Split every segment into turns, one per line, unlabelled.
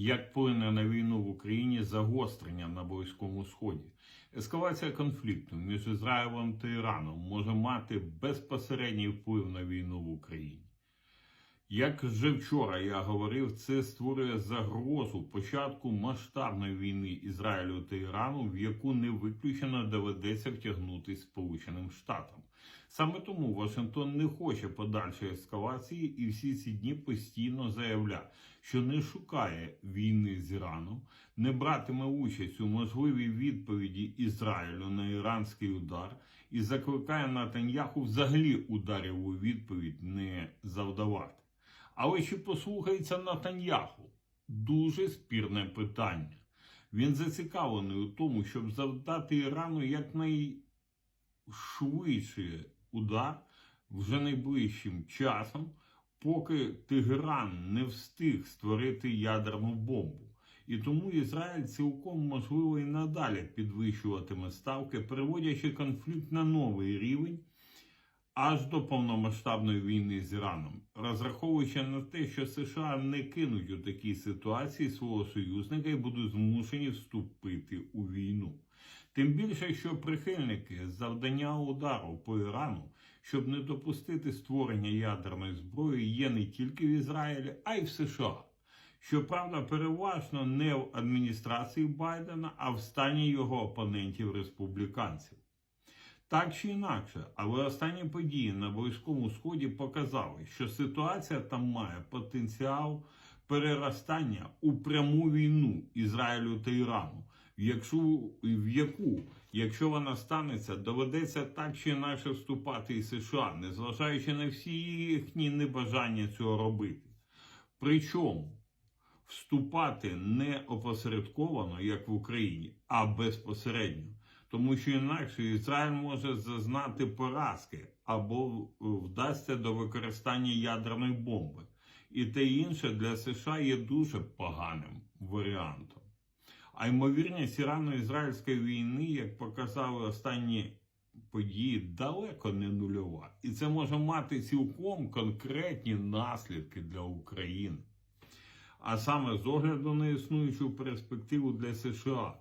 Як вплине на війну в Україні загострення на Близькому Сході? Ескалація конфлікту між Ізраїлем та Іраном може мати безпосередній вплив на війну в Україні. Як вже вчора я говорив, це створює загрозу початку масштабної війни Ізраїлю та Ірану, в яку не виключено доведеться втягнути Сполученим Штатам. Саме тому Вашингтон не хоче подальшої ескалації і всі ці дні постійно заявляє, що не шукає війни з Іраном, не братиме участь у можливій відповіді Ізраїлю на іранський удар і закликає Натаньяху взагалі ударів у відповідь не завдавати. Але чи послухається Натаньяху? Дуже спірне питання. Він зацікавлений у тому, щоб завдати Ірану якнайшвидший удар вже найближчим часом, поки Тегеран не встиг створити ядерну бомбу. І тому Ізраїль цілком можливо і надалі підвищуватиме ставки, переводячи конфлікт на новий рівень аж до повномасштабної війни з Іраном, розраховуючи на те, що США не кинуть у такій ситуації свого союзника і будуть змушені вступити у війну. Тим більше, що прихильники завдання удару по Ірану, щоб не допустити створення ядерної зброї, є не тільки в Ізраїлі, а й в США. Щоправда, переважно не в адміністрації Байдена, а в стані його опонентів республіканців. Так чи інакше, але останні події на Близькому Сході показали, що ситуація там має потенціал переростання у пряму війну Ізраїлю та Ірану, якщо, в яку, якщо вона станеться, доведеться так чи інакше вступати і США, незважаючи на всі їхні небажання цього робити. Причому вступати не опосередковано, як в Україні, а безпосередньо тому що інакше Ізраїль може зазнати поразки або вдасться до використання ядерної бомби. І те інше для США є дуже поганим варіантом. А ймовірність ірано-ізраїльської війни, як показали останні події, далеко не нульова. І це може мати цілком конкретні наслідки для України. А саме з огляду на існуючу перспективу для США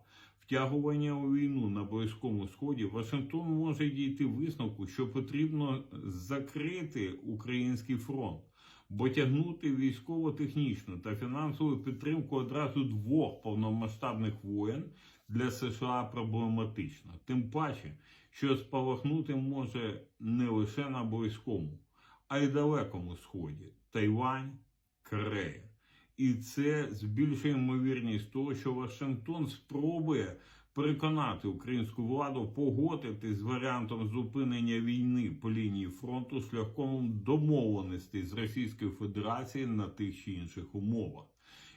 втягування у війну на Близькому Сході, Вашингтон може дійти висновку, що потрібно закрити український фронт, бо тягнути військово-технічну та фінансову підтримку одразу двох повномасштабних воєн для США проблематично. Тим паче, що спалахнути може не лише на Близькому, а й далекому сході Тайвань, Корея. І це збільшує ймовірність того, що Вашингтон спробує переконати українську владу погодити з варіантом зупинення війни по лінії фронту шляхом домовленостей з Російською Федерацією на тих чи інших умовах.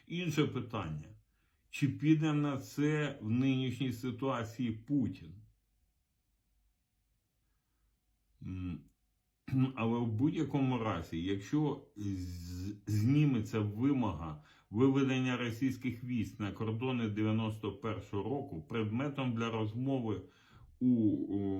Інше питання: чи піде на це в нинішній ситуації Путін? Але в будь-якому разі, якщо зніметься вимога виведення російських військ на кордони 91-го року, предметом для розмови у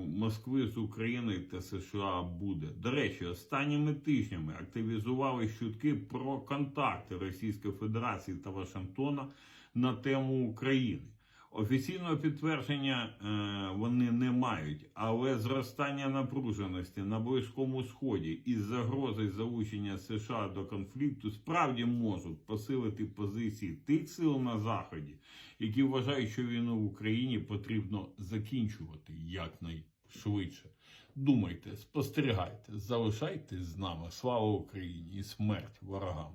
Москви з Україною та США буде. До речі, останніми тижнями активізували чутки про контакти Російської Федерації та Вашингтона на тему України. Офіційного підтвердження е, вони не мають, але зростання напруженості на Близькому Сході із загрозою залучення США до конфлікту справді можуть посилити позиції тих сил на Заході, які вважають, що війну в Україні потрібно закінчувати якнайшвидше. Думайте, спостерігайте, залишайтесь з нами. Слава Україні і смерть ворогам!